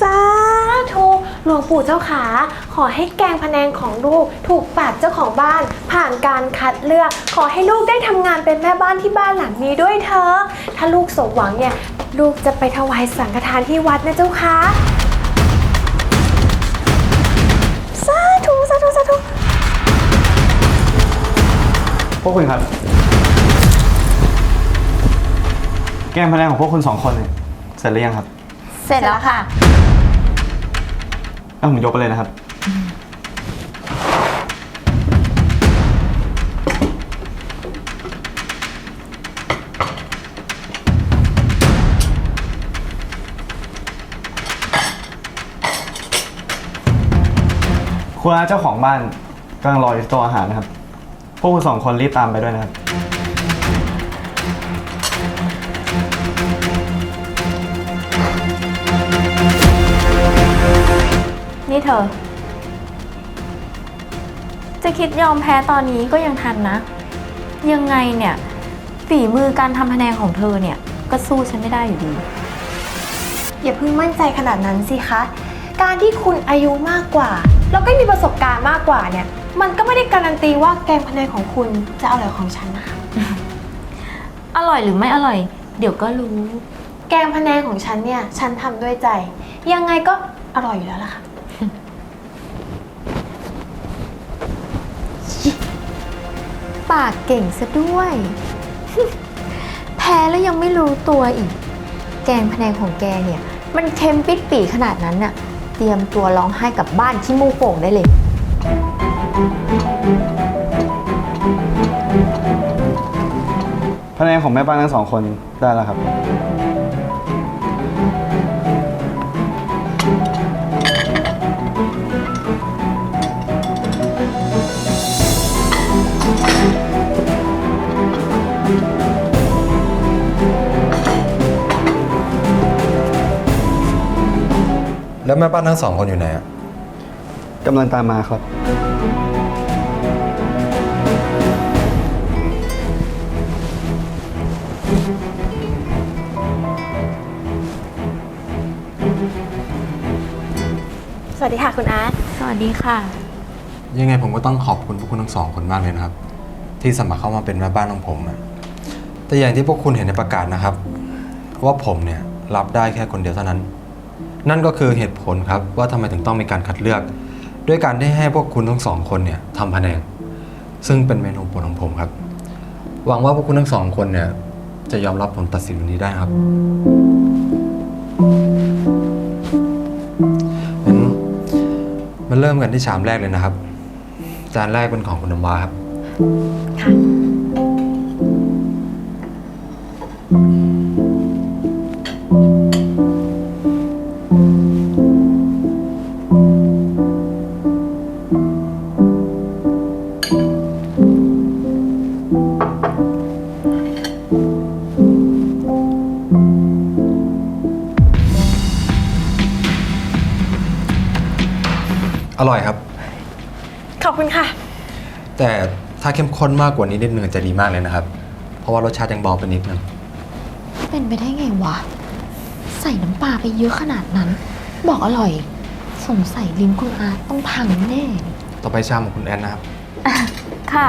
สาธุหลวงปู่เจ้าขาขอให้แกงพะแนงของลูก ถูกปากเจ้าของบ้าน ผ่านการคัดเลือก ขอให้ลูกได้ทำงานเป็นแม่บ้านที่บ้านหลังนี้ด้วยเถอะถ้าลูกสมหวังเนี่ย ลูกจะไปถวายสังฆทานที่วัดนะเจ้าค่ะสาธุสาธุสาธุพวกคุณครับ แกงพะแนงของพวกคุณสองคนเนี่ยเสร็จหรือยังครับ เสร็จแล้วค่ะเอาผมยกไปเลยนะครับ คุณอาเจ้าของบ้านกำลังรออยู่ที่โต๊ะอาหารนะครับ พวกคุณสองคนรีบตามไปด้วยนะครับ นี่เธอ จะคิดยอมแพ้ตอนนี้ก็ยังทันนะ ยังไงเนี่ยฝีมือการทำพะแนงของเธอเนี่ย ก็สู้ฉันไม่ได้อยู่ดี อย่าเพิ่งมั่นใจขนาดนั้นสิคะ การที่คุณอายุมากกว่า แล้วก็มีประสบการณ์มากกว่าเนี่ย มันก็ไม่ได้การันตีว่าแกงพะแนงของคุณจะอร่อยของฉันนะคะ อร่อยหรือไม่อร่อย เดี๋ยวก็รู้ แกงพะแนงของฉันเนี่ย ฉันทำด้วยใจ ยังไงก็อร่อยอยู่แล้วล่ะค่ะ ปากเก่งซะด้วย แพ้แล้วยังไม่รู้ตัวอีก แกงพะแนงของแกเนี่ย มันเค็มปิดปีขนาดนั้นน่ะ เตรียมตัวร้องไห้กลับบ้านที่มูกโป่งได้เลย พะแนงของแม่บ้านทั้งสองคนได้แล้วครับ แล้วแม่บ้านทั้งสองคนอยู่ไหนอะกำลังตามมาครับ สวัสดีค่ะคุณอาร์ตสวัสดีค่ะ ยังไงผมก็ต้องขอบคุณพวกคุณทั้งสองคนมากเลยนะครับ ที่สมัครเข้ามาเป็นแม่บ้านของผมอะแต่อย่างที่พวกคุณเห็นในประกาศนะครับ ว่าผมเนี่ยรับได้แค่คนเดียวเท่านั้น นั่นก็คือเหตุผลครับว่าทำไมถึงต้องมีการคัดเลือก ด้วยการที่ให้พวกคุณทั้งสองคนเนี่ยทำพะแนงซึ่งเป็นเมนูโปรดของผมครับ หวังว่าพวกคุณทั้งสองคนเนี่ยจะยอมรับผลตัดสินวันนี้ได้ครับงั้นมาเริ่มกันที่ชามแรกเลยนะครับ จานแรกเป็นของคุณน้ำว้าครับ ค่ะ อร่อยครับ ขอบคุณค่ะ แต่ถ้าเข้มข้นมากกว่านี้นิดนึงจะดีมากเลยนะครับ เพราะว่ารสชาติยังเบาไปนิดนึง เป็นไปได้ไงวะ ใส่น้ำปลาไปเยอะขนาดนั้น บอกอร่อย สงสัยลิ้นคุณอาร์ตต้องพังแน่ ต่อไปชามของคุณแอนนะครับ ค่ะ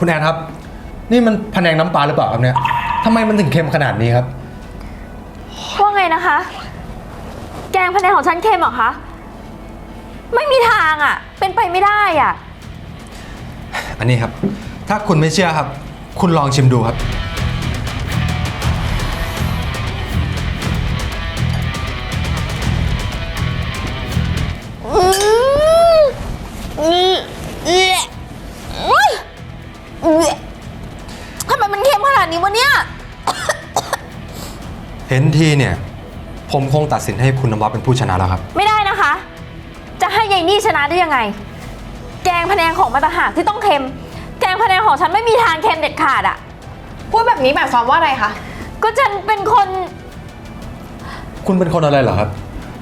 คุณแอนครับ นี่มันพะแนงน้ำปลาหรือเปล่าครับเนี่ยทำไมมันถึงเค็มขนาดนี้ครับ ว่าไงนะคะ แกงพะแนงของฉันเค็มเหรอคะ ไม่มีทางอะ เป็นไปไม่ได้อะ อันนี้ครับ ถ้าคุณไม่เชื่อครับ คุณลองชิมดูครับ นเค็มขนาดนี้วะเนี่ยเห็นทีเนี่ย ผมคงตัดสินให้คุณนวัดเป็นผู้ชนะแล้วครับ ไม่ได้นะคะ จะให้ยายนี่ชนะได้ยังไง แกงพะแนงของมันต่างหากที่ต้องเค็ม แกงพะแนงของฉันไม่มีทางเค็มเด็ดขาดอะพูดแบบนี้หมายความว่าอะไรคะ ก็ฉันเป็นคน คุณเป็นคนอะไรเหรอครับ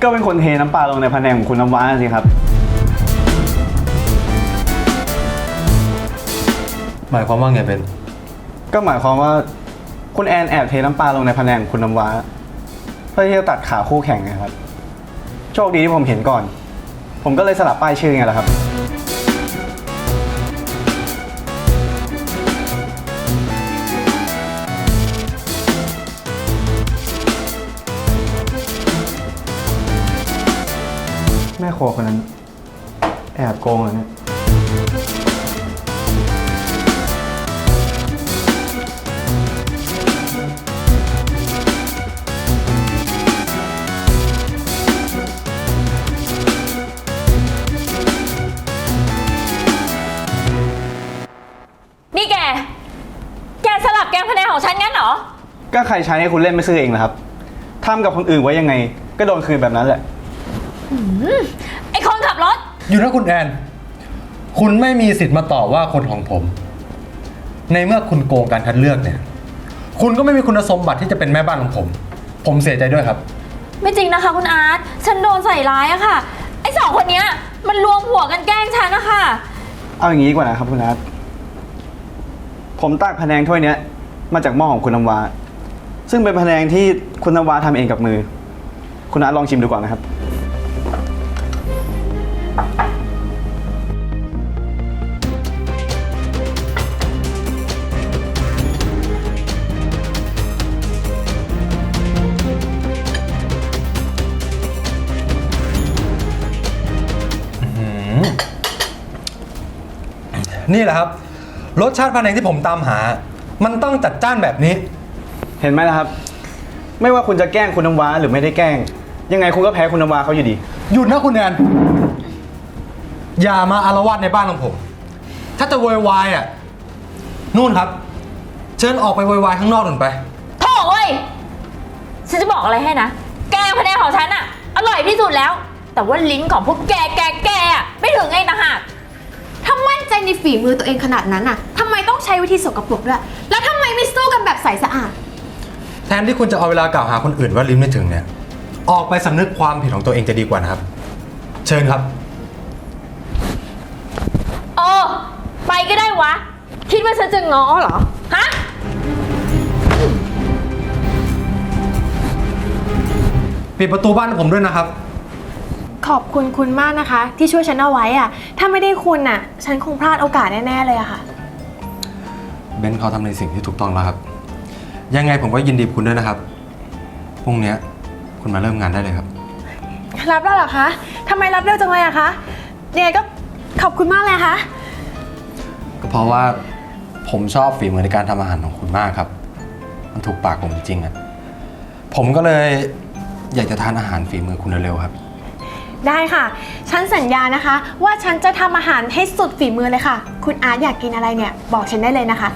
ก็เป็นคนเทน้ำปลาลงในพะแนงของคุณน้ำว้าสิครับ หมายความว่าไงเป็น ก็หมายความว่า คุณแอนแอบเทน้ำปลาลงในพะแนงของคุณน้ำว้า เพื่อที่จะตัดขาคู่แข่งไงครับ โชคดีที่ผมเห็นก่อน ผมก็เลยสลับป้ายชื่อไงล่ะครับ แม่ครัวคนนั้น แอบโกงเหรอเนี่ย ก็ใครใช้ให้คุณเล่นไม่ซื้อเองนะครับทำกับคนอื่นไว้ยังไง ก็โดนคืนแบบนั้นแหละ ไอ้คนขับรถ อยู่นะคุณแอน คุณไม่มีสิทธิ์มาต่อว่าคนของผม ในเมื่อคุณโกงการคัดเลือกเนี่ย คุณก็ไม่มีคุณสมบัติที่จะเป็นแม่บ้านของผม ผมเสียใจด้วยครับ ไม่จริงนะคะคุณอาร์ต ฉันโดนใส่ร้ายอะค่ะ ไอ้สองคนเนี้ยมันรวมหัวกันแกล้งฉันนะคะ เอาอย่างนี้ดีกว่านะครับคุณนัทผมตักพะแนงถ้วยเนี้ย มาจากหม้อของคุณน้ำวา ซึ่งเป็นพะแนงที่คุณน้ำวาทำเองกับมือ คุณนัทลองชิมดูก่อนนะครับ นี่แหละครับ รสชาติพะแนงที่ผมตามหา มันต้องจัดจ้านแบบนี้ เห็นไหมล่ะครับ ไม่ว่าคุณจะแกล้งคุณน้ำวาหรือไม่ได้แกล้ง ยังไงคุณก็แพ้คุณน้ำวาเขาอยู่ดี หยุดนะคุณแอนอย่ามาอารวาสในบ้านของผม ถ้าจะโวยวายอะนู่นครับ เชิญออกไปโวยวายข้างนอกหน่อยไป โถ่เว้ย ฉันจะบอกอะไรให้นะ แกงพะแนงของฉันอะอร่อยที่สุดแล้ว แต่ว่าลิ้นของพวกแกแกแกอะไม่ถึงไงต่างหากถ้ามั่นใจในฝีมือตัวเองขนาดนั้นน่ะทำไมต้องใช้วิธีสกปรกด้วย แล้วทำไมไม่สู้กันแบบใสสะอาด แทนที่คุณจะเอาเวลากล่าวหาคนอื่นว่าลิ้นไม่ถึงเนี่ย ออกไปสำนึกความผิดของตัวเองจะดีกว่านะครับ เชิญครับเออไปก็ได้วะ คิดว่าฉันจะง้อเหรอ ฮะ ปิดประตูบ้านผมด้วยนะครับ ขอบคุณคุณมากนะคะ ที่ช่วยฉันเอาไว้อะถ้าไม่ได้คุณน่ะฉันคงพลาดโอกาสแน่ ๆ เลยอะค่ะ เบนซ์เขาทำในสิ่งที่ถูกต้องแล้วครับ ยังไงผมก็ยินดีกับคุณด้วยนะครับ พรุ่งนี้คุณมาเริ่มงานได้เลยครับ รับแล้วเหรอคะทำไมรับเร็วจังเลยอะคะยังไงก็ขอบคุณมากเลยนะคะก็เพราะว่าผมชอบฝีมือในการทำอาหารของคุณมากครับ มันถูกปากผมจริงๆอะผมก็เลยอยากจะทานอาหารฝีมือคุณเร็วๆครับ ได้ค่ะ ฉันสัญญานะคะ ว่าฉันจะทำอาหารให้สุดฝีมือเลยค่ะ คุณอาร์ตอยากกินอะไรเนี่ย บอกฉันได้เลยนะคะ